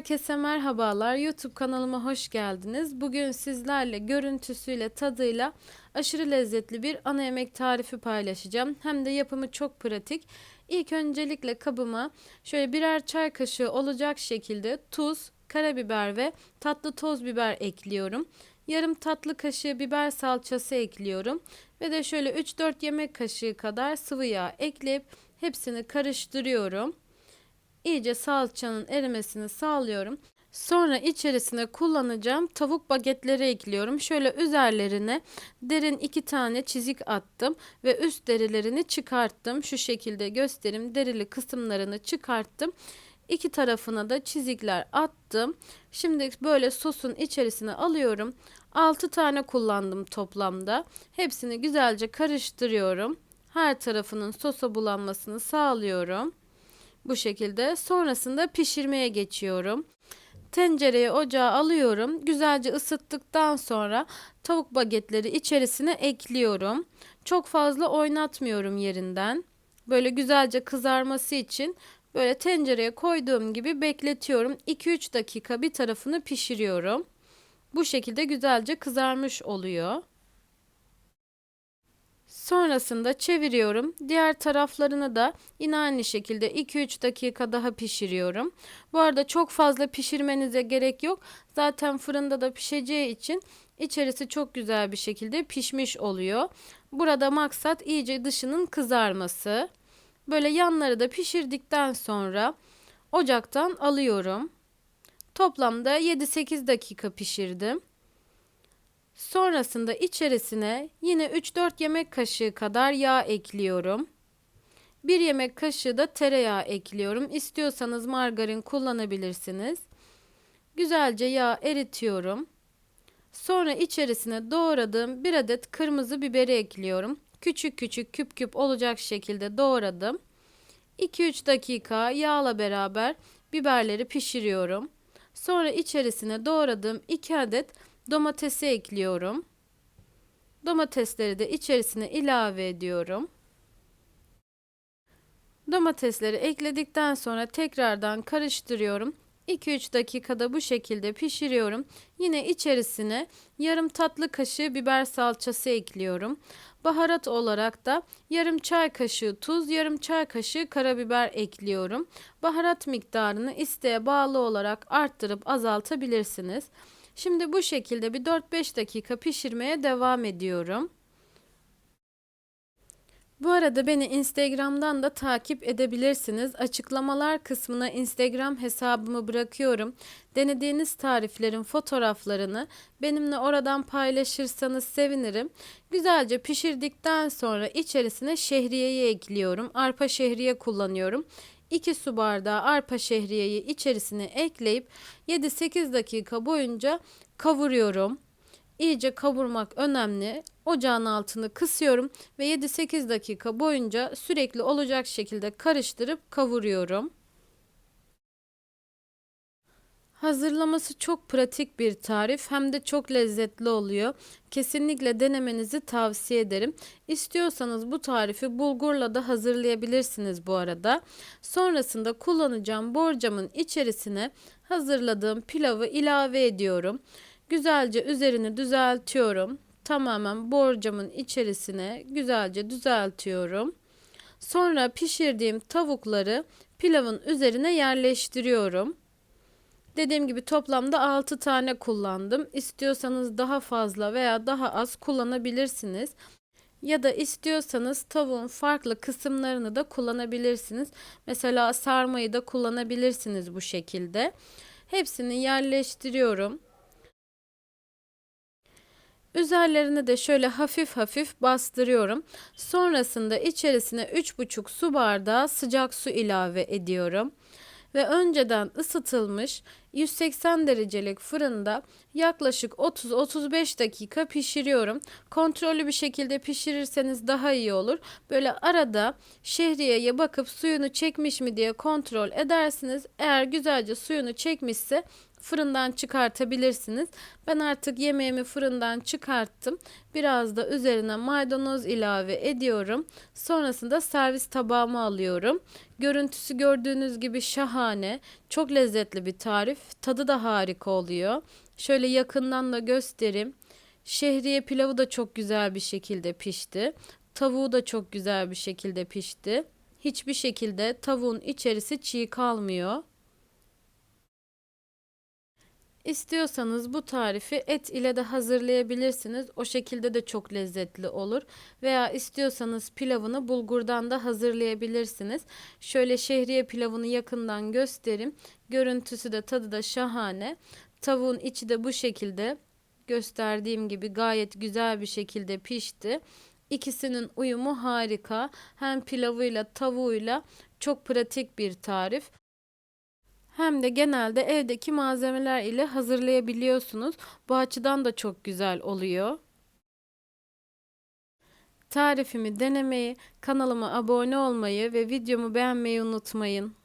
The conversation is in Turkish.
Herkese merhabalar. YouTube kanalıma hoş geldiniz. Bugün sizlerle görüntüsüyle, tadıyla aşırı lezzetli bir ana yemek tarifi paylaşacağım. Hem de yapımı çok pratik. İlk öncelikle kabıma şöyle birer çay kaşığı olacak şekilde tuz, karabiber ve tatlı toz biber ekliyorum. Yarım tatlı kaşığı biber salçası ekliyorum ve de şöyle 3-4 yemek kaşığı kadar sıvı yağ ekleyip hepsini karıştırıyorum. İyice salçanın erimesini sağlıyorum. Sonra içerisine kullanacağım tavuk bagetleri ekliyorum. Şöyle üzerlerine derin iki tane çizik attım ve üst derilerini çıkarttım. Şu şekilde göstereyim. Derili kısımlarını çıkarttım. İki tarafına da çizikler attım. Şimdi böyle sosun içerisine alıyorum. 6 tane kullandım toplamda. Hepsini güzelce karıştırıyorum. Her tarafının sosa bulanmasını sağlıyorum. Bu şekilde sonrasında pişirmeye geçiyorum. Tencereye ocağa alıyorum. Güzelce ısıttıktan sonra tavuk bagetleri içerisine ekliyorum. Çok fazla oynatmıyorum yerinden. Böyle güzelce kızarması için böyle tencereye koyduğum gibi bekletiyorum. 2-3 dakika bir tarafını pişiriyorum. Bu şekilde güzelce kızarmış oluyor. Sonrasında çeviriyorum. Diğer taraflarını da yine aynı şekilde 2-3 dakika daha pişiriyorum. Bu arada çok fazla pişirmenize gerek yok. Zaten fırında da pişeceği için içerisi çok güzel bir şekilde pişmiş oluyor. Burada maksat iyice dışının kızarması. Böyle yanları da pişirdikten sonra ocaktan alıyorum. Toplamda 7-8 dakika pişirdim. Sonrasında içerisine yine 3-4 yemek kaşığı kadar yağ ekliyorum. 1 yemek kaşığı da tereyağı ekliyorum. İstiyorsanız margarin kullanabilirsiniz. Güzelce yağ eritiyorum. Sonra içerisine doğradığım 1 adet kırmızı biberi ekliyorum. Küçük küçük küp küp olacak şekilde doğradım. 2-3 dakika yağla beraber biberleri pişiriyorum. Sonra içerisine doğradığım 2 adet Domatesi ekliyorum. Domatesleri de içerisine ilave ediyorum. Domatesleri ekledikten sonra tekrardan karıştırıyorum. 2-3 dakikada bu şekilde pişiriyorum. Yine içerisine yarım tatlı kaşığı biber salçası ekliyorum. Baharat olarak da yarım çay kaşığı tuz, yarım çay kaşığı karabiber ekliyorum. Baharat miktarını isteğe bağlı olarak arttırıp azaltabilirsiniz. Şimdi bu şekilde bir 4-5 dakika pişirmeye devam ediyorum. Bu arada beni Instagram'dan da takip edebilirsiniz. Açıklamalar kısmına Instagram hesabımı bırakıyorum. Denediğiniz tariflerin fotoğraflarını benimle oradan paylaşırsanız sevinirim. Güzelce pişirdikten sonra içerisine şehriyeyi ekliyorum. Arpa şehriye kullanıyorum. 2 su bardağı arpa şehriyeyi içerisine ekleyip 7-8 dakika boyunca kavuruyorum. İyice kavurmak önemli. Ocağın altını kısıyorum ve 7-8 dakika boyunca sürekli olacak şekilde karıştırıp kavuruyorum. Hazırlaması çok pratik bir tarif hem de çok lezzetli oluyor. Kesinlikle denemenizi tavsiye ederim. İstiyorsanız bu tarifi bulgurla da hazırlayabilirsiniz bu arada. Sonrasında kullanacağım borcamın içerisine hazırladığım pilavı ilave ediyorum. Güzelce üzerini düzeltiyorum. Tamamen borcamın içerisine güzelce düzeltiyorum. Sonra pişirdiğim tavukları pilavın üzerine yerleştiriyorum. Dediğim gibi toplamda 6 tane kullandım. İstiyorsanız daha fazla veya daha az kullanabilirsiniz. Ya da istiyorsanız tavuğun farklı kısımlarını da kullanabilirsiniz. Mesela sarmayı da kullanabilirsiniz bu şekilde. Hepsini yerleştiriyorum. Üzerlerine de şöyle hafif hafif bastırıyorum. Sonrasında içerisine 3,5 su bardağı sıcak su ilave ediyorum ve önceden ısıtılmış 180 derecelik fırında yaklaşık 30-35 dakika pişiriyorum. Kontrollü bir şekilde pişirirseniz daha iyi olur. Böyle arada şehriyeye bakıp suyunu çekmiş mi diye kontrol edersiniz. Eğer güzelce suyunu çekmişse fırından çıkartabilirsiniz. Ben artık yemeğimi fırından çıkarttım. Biraz da üzerine maydanoz ilave ediyorum. Sonrasında servis tabağıma alıyorum. Görüntüsü gördüğünüz gibi şahane, Çok lezzetli bir tarif. Tadı da harika oluyor. Şöyle yakından da göstereyim. Şehriye pilavı da çok güzel bir şekilde pişti. Tavuğu da çok güzel bir şekilde pişti. Hiçbir şekilde tavuğun içerisi çiğ kalmıyor. İstiyorsanız bu tarifi et ile de hazırlayabilirsiniz. O şekilde de çok lezzetli olur. Veya istiyorsanız pilavını bulgurdan da hazırlayabilirsiniz. Şöyle şehriye pilavını yakından göstereyim. Görüntüsü de tadı da şahane. Tavuğun içi de bu şekilde gösterdiğim gibi gayet güzel bir şekilde pişti. İkisinin uyumu harika. Hem pilavıyla tavuğuyla çok pratik bir tarif. Hem de genelde evdeki malzemeler ile hazırlayabiliyorsunuz. Bu açıdan da çok güzel oluyor. Tarifimi denemeyi, kanalıma abone olmayı ve videomu beğenmeyi unutmayın.